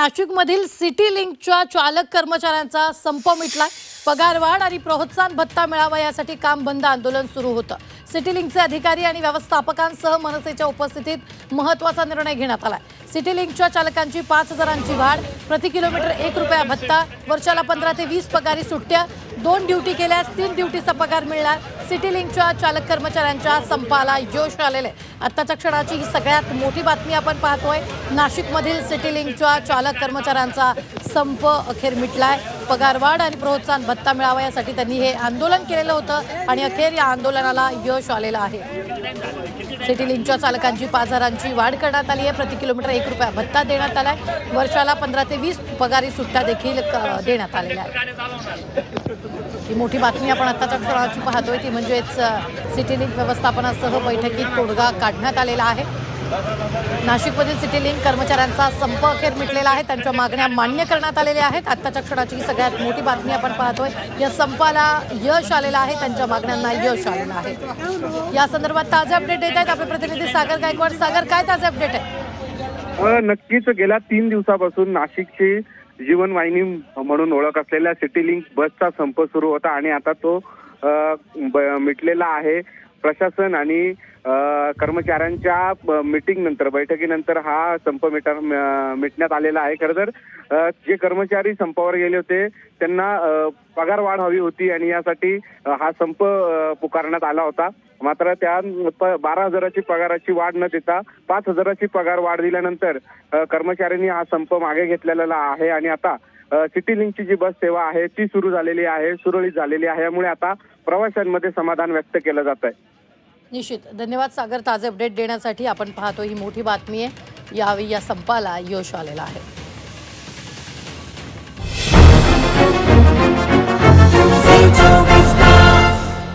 नाशिकमधील सिटी लिंकच्या चालक कर्मचाऱ्यांचा संप मिटला. पगारवाढ आणि प्रोत्साहन भत्ता मिळावा यासाठी काम बंद आंदोलन सुरू होतं. सिटी लिंकचे अधिकारी आणि व्यवस्थापकांसह मनसेच्या उपस्थितीत महत्त्वाचा निर्णय घेण्यात आला सिटी लिंकच्या चालकांची पाच हजारांची वाढ प्रति किलोमीटर एक रुपया भत्ता वर्षाला पंधरा ते वीस पगारी सुट्ट्या दोन ड्युटी केल्यास तीन ड्युटीचा पगार मिळणार. सिटी लिंकच्या चालक कर्मचाऱ्यांच्या संपाला यश आलेलं आहे. आत्ताच्या क्षणाची ही सगळ्यात मोठी बातमी आपण पाहतोय. नाशिकमधील सिटी लिंकच्या चालक कर्मचाऱ्यांचा संप अखेर मिटलाय. पगारवाढ आणि प्रोत्साहन भत्ता मिळावा यासाठी त्यांनी हे आंदोलन केलेलं होतं आणि अखेर या आंदोलनाला यश आलेलं आहे. सिटी लिंकच्या चालकांची पाच हजारांची वाढ करण्यात आली आहे. प्रति किलोमीटर एक रुपया भत्ता देण्यात आलाय. वर्षाला पंधरा ते वीस पगारी सुट्ट्या देखील देण्यात आलेल्या आहेत. ही मोठी बातमी आपण आत्ताच्या क्षणाची पाहतोय. ती म्हणजेच सिटी लिंक व्यवस्थापनासह बैठकीत तोडगा काढण्यात आलेला आहे. नाशिकमधील सिटी लिंक कर्मचाऱ्यांचा संप अखेर मिटलेला आहे. त्यांच्या मागण्या मान्य करण्यात आलेल्या आहेत. आत्ताच्या क्षणाची ही सगळ्यात मोठी बातमी आपण पाहतोय. या संपाला यश आलेलं आहे. त्यांच्या मागण्यांना यश आलेलं आहे. या संदर्भात ताजे अपडेट देत आहेत आपले प्रतिनिधी सागर गायकवाड. सागर काय ताजे अपडेट आहे नक्कीच. गेल्या तीन दिवसापासून नाशिकची जीवनवाहिनी म्हणून ओळख असलेल्या सिटी लिंक बसचा संप सुरू होता आणि आता तो मिटलेला आहे. प्रशासन आणि कर्मचाऱ्यांच्या मीटिंग नंतर बैठकीनंतर हा संप मिटा मिटण्यात आलेला आहे. खरं तर जे कर्मचारी संपावर गेले होते त्यांना पगार वाढ हवी होती आणि यासाठी हा संप पुकारण्यात आला होता. मात्र त्या प- बारा हजाराची पगाराची वाढ न देता पाच हजाराची पगार वाढ दिल्यानंतर कर्मचाऱ्यांनी हा संप मागे घेतलेला आहे. आणि आता सिटी लिंकची जी बस सेवा आहे ती सुरू झालेली आहे सुरळीत झालेली आहे. यामुळे आता प्रवाशांमध्ये समाधान व्यक्त केलं जात आहे. निश्चित. धन्यवाद सागर. ताजे अपडेट देण्यासाठी आपण पाहतो ही मोठी बातमी आहे. यावेळी या संपाला यश आलेलं आहे.